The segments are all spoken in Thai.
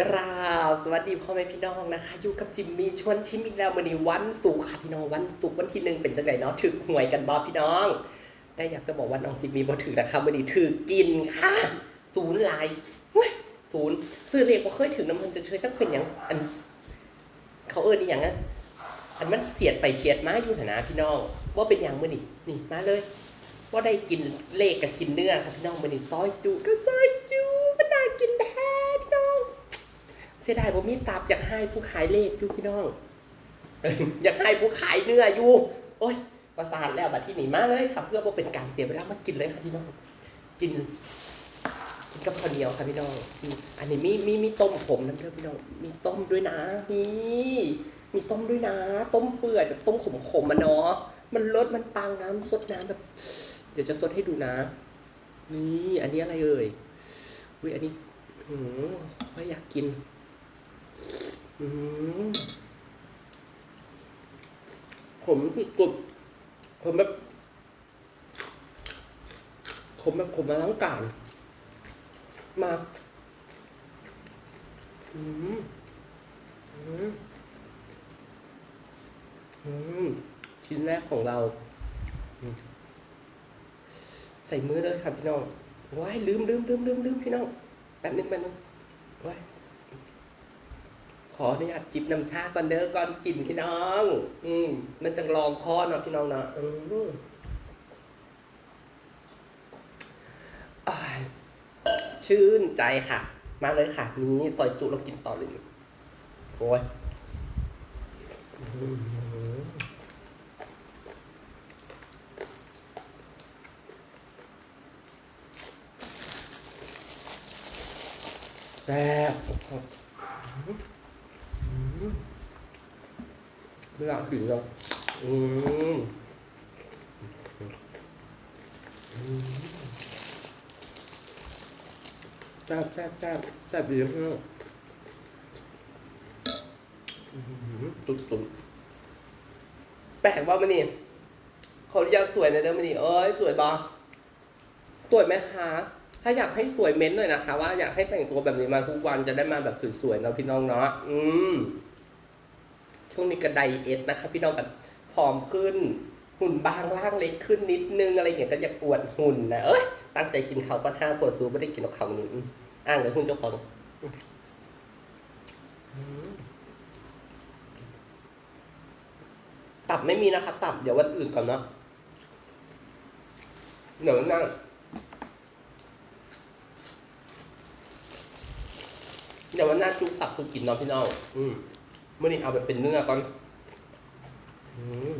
กราบสวัสดีพ่อแม่พี่น้องนะคะ อยู่กับจิมมี่ชวนชิมอีกแล้ววันนี้วันศุกร์ค่ะพี่น้องวันศุกร์วันที่หนึ่งเป็นจังไงเนาะถึกหวยกันบอพี่น้อง แต่อยากจะบอกว่าน้องจิมมี่บ่ถือนะคะวันนี้ถือกินค่ะศูนย์ลายเว้ยศูนย์ซื้อเลขบ่เคยถึงน้ำมันจะเชยจักเป็นอย่างอัน เขาเอินอีหยังอะอันมันเสียดไปเฉียดมาอยู่ฐานะพี่น้อง ว่าเป็นอย่างมื้อนี้นี่มาเลยว่าได้กินเลขกับกินเนื้อค่ะพี่น้องมื้อนี้ซอยจุก็ซอยจุมันน่ากินแท้ สียดายผมมีตับอยากให้ผู้ขายเลขอยู่พี่น้อง อยากให้ผู้ขายเนื้ออยู่ โอ้ยประสาทแล้วบัดที่หนีมาเลยครับ เพื่อว่าเป็นการเสียเวลามากินเลยค่ะพี่น้อง กินกินกับข้าวเหนียวค่ะพี่น้อง อันนี้มีมีมีต้มผมน้ำเด้อพี่น้อง มีต้มด้วยนะนี่มีต้มด้วยนะ ต้มเปื่อยแบบต้มขมขมๆมันเนาะมันรสมันปังน้ำสดน้ำแบบ เดี๋ยวจะสดให้ดูนะ นี่ อันนี้อะไรเอ่ยอุ้ยอันนี้อืมก็อยากกิน ขมสุดๆขมแบบขมแบบขมมาทั้งกลางมากอืมอืมอืมชิ้นแรกของเรา ใส่มือเลยครับพี่น้องว้ายลืมลืมลืมลืมลืมพี่น้องแป๊บนึงแป๊บนึง ขออนุญาตจิบน้ำชาก่อนเด้อก่อนกินพี่น้อง อืมมันจะลองคอเนาะพี่น้องเนาะอืมอ้ายชื่นใจค่ะ มาเลยค่ะ นี้ซอยจุเรากินต่อเลยโอ้ยแซ่บอืม เวลาถึงเราอืมอืมแซ่บแซ่บแซ่บแซ่บดีมากอืมตุ๊ดตุ๊ดแปลกว่ามันนี่เขออนุญาตสวยหนะเด้อมันนี่เอ้ยสวยบอสวยไหมคะ ถ้าอยากให้สวยเม้นหน่อยนะคะ ว่าอยากให้แต่งตัวแบบนี้มาทุกวันจะได้มาแบบสวยๆเนาะพี่น้องเนาะอืม ช่วงนี้กระไดเอสนะคะพี่น้องแบบผอมขึ้น หุ่นบางร่างเล็กขึ้นนิดนึงอะไรอย่างเงี้ยก็อยากอวดหุ่นนะเอ้ยตั้งใจกินเขาก็ห้าขวดซูไม่ได้กินกับเขาวนี้อืมอ้างกับคุณเจ้าของตับไม่มีนะคะ ตับเดี๋ยววันอื่นก่อนเนาะเดี๋ยวนั่งเดี๋ยววันหน้าจุกตับคุณกินเนาะพี่น้องอืม เมื่อนี้เอาแบบเป็นเนื้อก่อนอืม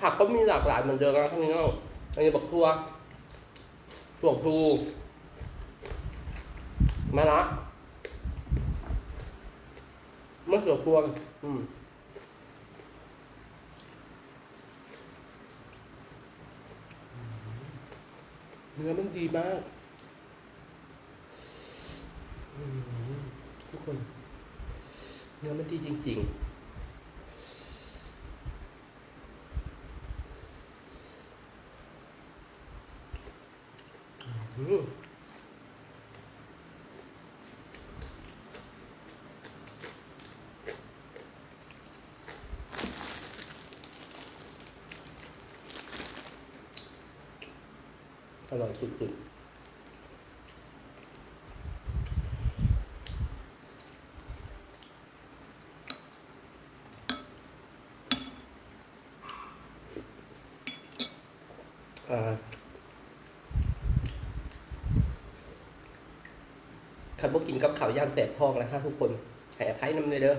ผักก็มีหลากหลายเหมือนเดิมนะครับพี่น้องอันนี้บักทั่วถั่วพลูมะระมะเขือพวงอืมเนื้อมันดีมาก อืมทุก คนเนื้อมันดีจริง ๆอืมอร่อยสุดๆ ขันบ่กินกับข้าวย่างแสบท้องแล้วครับทุกคนให้อภัยน้ำเลยเด้อ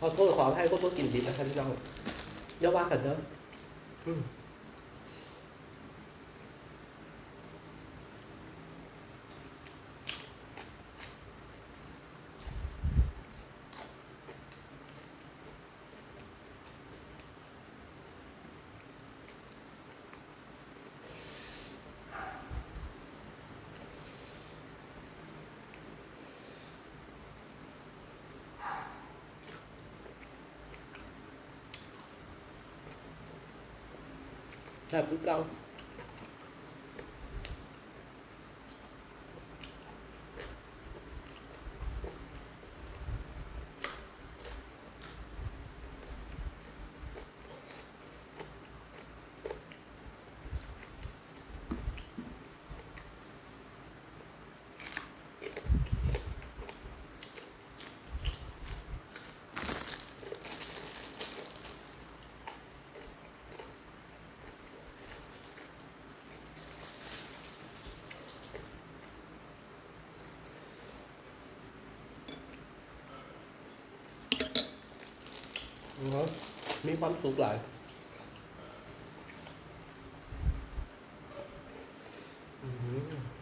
ขอโทษขอให้ก็ต้องกินดิบนะครับพี่น้องอย่าว่ากันเด้อ อืมแมีความสุขหลายอืม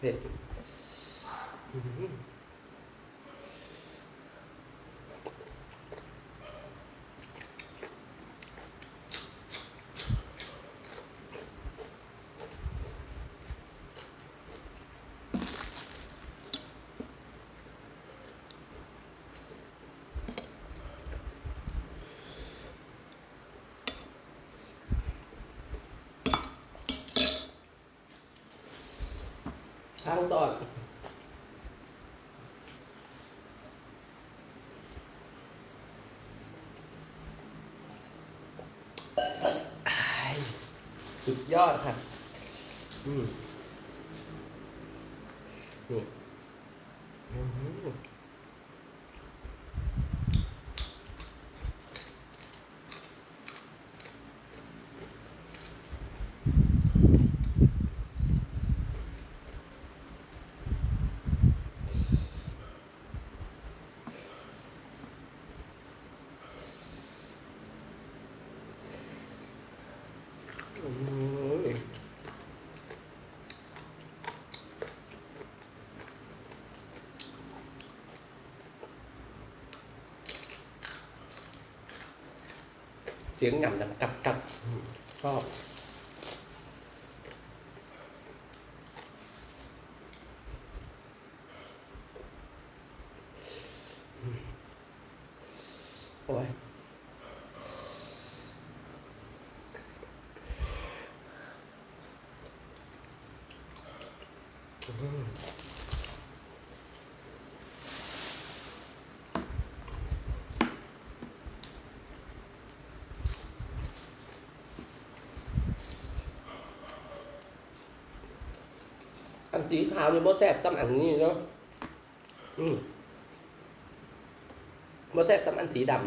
เผ็ ช้างตอดสุดยอดค่ะ อืมนี่อืมอืมเสียงหย่ำดังกักกักอืมชอบโอ้ยอั อันสีขาวนี่บ่แซ่บตำอันนี้เนาะอืมบ่แซ่บตำอันสีดำ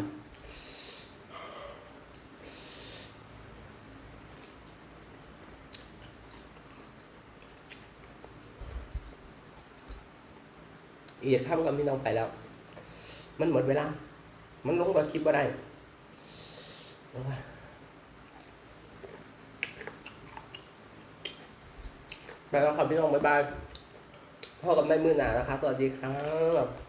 อีกทำกับพี่น้องไปแล้ว มันหมดเวลา มันลงมาคลิปว่าได้โอ้ยไป แล้วครับพี่น้องบ๊ายบายพ่อกับแม่มือหนานะคะ สวัสดีครับ